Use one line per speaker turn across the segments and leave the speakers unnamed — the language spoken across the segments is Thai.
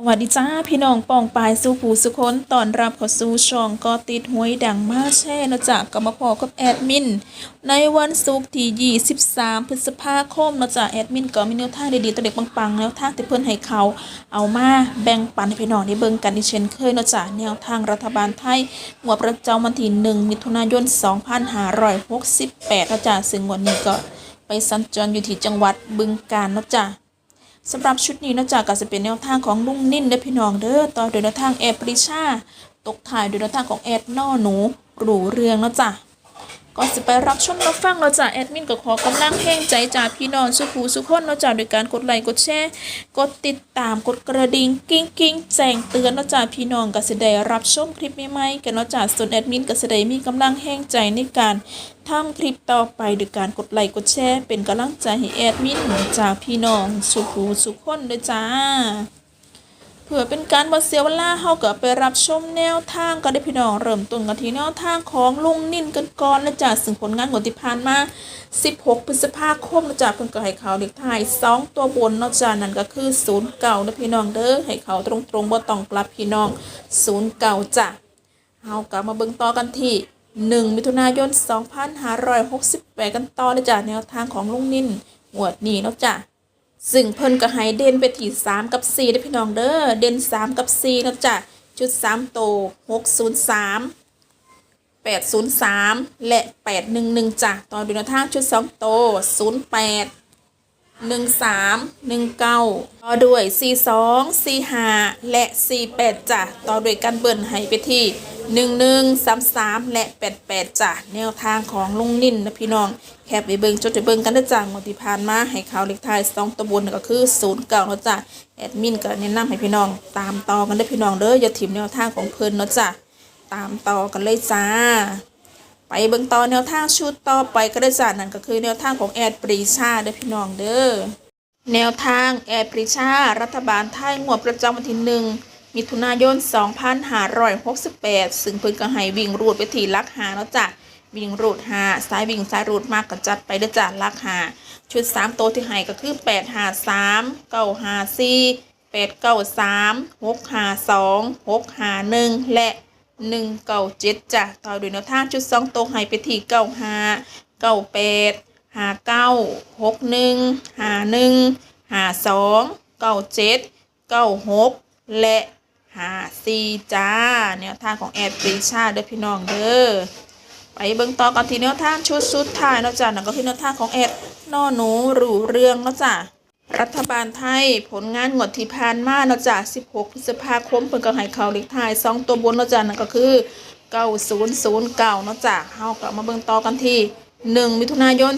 สวัสดีจ้าพี่น้องปองปายสู่ผู้สุคนตอนรับเข้าสู่ช่องก็ติดหวยดังมาแช่นะจ๊ะก็มาพอกับแอดมิน ในวันศุกร์ที่ 23 พฤษภาคมนะจ๊ะแอดมินก็มีแนวทางดีๆตัวเด็กปังๆแนวทางที่เพิ่อนให้เขา เอามาแบ่งปันให้พี่น้องได้เบิ่งกันอีกเช่นเคยนะจ๊ะแนวทางรัฐบาลไทยงวดประจำวันที่1มิถุนายน 2568นะจ๊ะซึ่งงวันนี้ก็ไปสัญจรอยู่ที่จังหวัดบึงกาฬนะจ๊ะ สำหรับชุดนี้นอกจากก็จะเป็นแนวทางของลุงนิ่นและพี่น้องเด้อต่อโดยแนวทางแอดปริชาตกถ่ายโดยแนวทางของแอดนอหนูหรูเรืองเนาะจ้ะ ก่อนจะไปรับชมรับฟังเราจะแอดมินก็ขอกำลังแห้งใจจากพี่น้องสุขูสุขคนเนาจะโดยการกดไลค์กดแชร์กดติดตามกดกระดิ่งกิ้งกิ้งแจ้งเตือนเนาจะพี่น้องก็จะได้รับชมคลิปใหม่ๆกันเนาจะส่วนแอดมินก็จะได้มีกำลังแห้งใจในการทำคลิปต่อไปโดยการกดไลค์กดแชร์เป็นกำลังใจให้แอดมินจากพี่น้องสุขูสุขคนด้วยจ้า เพื่อเป็นการบ่เสียเวลาเฮาก็ไปรับชมแนวทางก็ได้พี่น้องเริ่มต้นกันที่แนวทางของลุงนิ่นกันก่อนและจ้ะซึ่งผลงานของที่ผ่านมา 16 พฤษภาคมนะจ้ะเพิ่นก็ให้เขาเด็กไทย 2 ตัวบนนาะจ้ะนั่นก็คือ0เก่านะพี่น้องเด้อให้เขาตรงๆบ่ต้องกลับพี่น้อง0เก่าจ้ะเฮากลับมาเบิ่งต่อกันที่ 1 มิถุนายน 2568 กันต่อเลยจ้ะแนวทางของลุงนิ่นหวดนี้เนาะจ้ะ ซึ่งเพิ่นก็ให้เด่นไปที่3กับ4ได้พี่น้องเด้อเด่น3 กับ4นะจ้ะชุด3โต603 803 และ 811จ้ะต่อดูนทางชุด 2 โต 08หนึ่งสามหนึ่งเก้าต่อด้วยสี่สองสี่ห้าและสี่แปดจ้ะต่อด้วยกันเบิ่นให้ไปที่ หนึ่งหนึ่งสามสามและแปดแปดจ้ะแนวทางของลุงนิ่นนะพี่น้อง แคบไปเบิงจดไปเบิงกันได้อจ้ะงวดที่ผ่านมาให้เขาเล็กทายสองตัวบนก็คือศูนย์เก้าเนาะจ้ะแอดมินก็แนะนำให้พี่น้องตามต่อกันได้พี่น้องเด้ออย่าถิ่มแนวทางของเพิ่นเนาะจ้ะตามต่อกันเลยจ้า ไปเบิงต่อแนวทางชุดต่อไปก็ได้จ้ะนั่นก็คือแนวทางของแอดปรีชาเด้อพี่น้องเด้อแนวทางแอดปริชารัฐบาลไทยงวดประจำวันที่หนึ่ง มิถุนายน 2568 ซึ่งเพิ่นก็ให้วิ่งรูดไปที่ลักหาแล้วจ้ะวิ่งรูดหาสายวิ่งสายรูดมากก็จัดไปเด้อจ้ะลักหาชุด 3 โตวที่ให้ก็คือ 8 5 3 9 5 4 8 9 3 6 5 2 6 5 1 และ 1 9 7จ้ะต่อด้วยแนวทางชุด 2 โตวให้ไปที่ 9 5 9 8หาเก้าหกหนึ่งหาหนึ่งหาสองเก้าเจ็ดเก้าหกและ หาสี่จ้าแนวทางของแอดปรีชาเด้อพี่น้องเด้อไปเบิ่งต่อกันที่แนวทางชุดสุดท้ายเนาะจ้ะนั่นก็คือแนวทางของแอดนอหนูหรูเรื่องเนาะจ้ะรัฐบาลไทยผลงานงวดที่ผ่านมาเนาะจ้ะ16 พฤษภาคมเพิ่นก็ให้เขาเลขท้ายสองตัวบนเนาะจ้ะนั่นก็คือ9009เนาะจ้ะเฮาก็มาเบิ่งต่อกันที่1มิถุนายน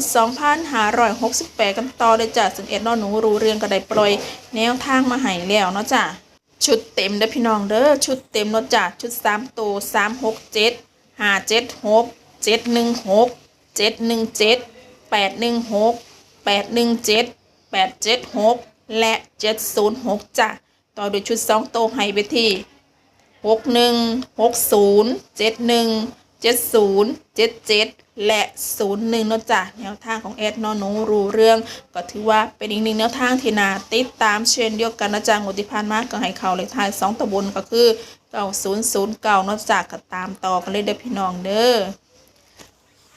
2568 กันต่อเลยจ้ะซึ่งเอ็ดนอหนูรู้เรื่องก็ได้ปล่อยแนวทางมาให้แล้วเนาะจ้ะ ชุดเต็มเด้อพี่น้องเด้อชุดเต็มรถจ้ะชุดสามตัวสามหกเจ็ดห้าเจ็ดหกเจ็ดหนึ่งหกเจ็ดหนึ่งเจ็ดแปดหนึ่งหกแปดหนึ่งเจ็ดแปดเจ็ดหกและเจ็ดศูนย์หกจ้ะต่อโดยชุดสองตัวให้ไปที่หกหนึ่งหกศูนย์เจ็ดหนึ่ง เนาะจ้ะแนวทางของแอดนอนูรู้เรื่อง ก็ถือว่าเป็นอีกหนึ่งแนวทางที่นาติดตามเช่นเดียวกันนะจ๊ะงวดที่ผ่านมาก็ให้เขาเลขท้ายสองตะบนก็คือเก้าศูนย์ศูนย์เก้านาะจ้ะก็ตามต่อกันเลยเด้อพี่น้องเด้อ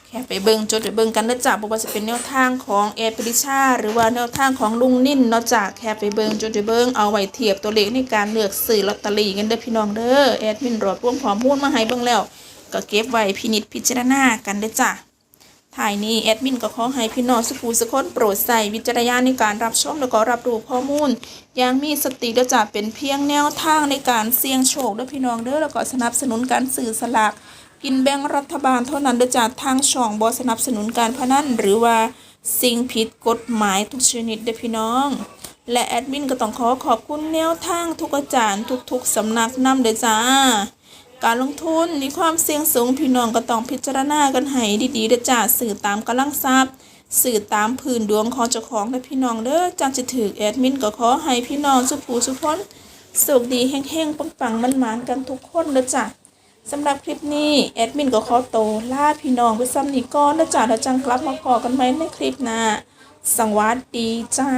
แค่ไปเบิ่งจดไปเบิ่งกันเด้อจ้ะบ่ว่าจะเป็นแนวทางของแอปริชาหรือว่าแนวทางของลุงนิ่นเนาะจ้ะแค่ไปเบิ่งจดไปเบิ่งเอาไว้เทียบตัวเลขในการเลือกซื้อลอตเตอรี่กันเด้อพี่น้องเด้อแอดมินรวบรวมข้อมูลมาให้เบิ่งแล้ว ก็เก็บไว้พินิจพิจารณากันเด้อจ้ะท้ายนี้แอดมินก็ขอให้พี่น้องสุขูสุคนโปรดใส่วิจารณญาณในการรับชมแล้วก็รับรู้ข้อมูลอย่างมีสติเด้อจ้ะเป็นเพียงแนวทางในการเสี่ยงโชคเด้อพี่น้องเด้อแล้วก็สนับสนุนการสื่อสลากกินแบ่งรัฐบาลเท่านั้นเด้อจากทางช่องบอสนับสนุนการพนันหรือว่าสิ่งผิดกฎหมายทุกชนิดเด้อพี่น้องและแอดมินก็ต้องขอขอบคุณแนวทางทุกอาจารย์ทุกๆสำนักนำเด้อจ้า การลงทุนมีความเสี่ยงสูงพี่น้องก็ต้องพิจารณากันให้ดีๆเด้อจ้าสื่อตามกำลังทรัพย์สื่อตามพื้นดวงของเจ้าของและพี่น้องเด้อจังจะถือแอดมินก็ขอให้พี่น้องสุขูสุขคนสุขดีแห้งๆปังๆมันๆกันทุกคนเด้อจ้าสำหรับคลิปนี้แอดมินก็ขอโตล่าพี่น้องไปซ้ำนี่ก่อนแล้วจ้าแล้วจังกลับมาพอกันไหมในคลิปหน้าสวัสดีจ้า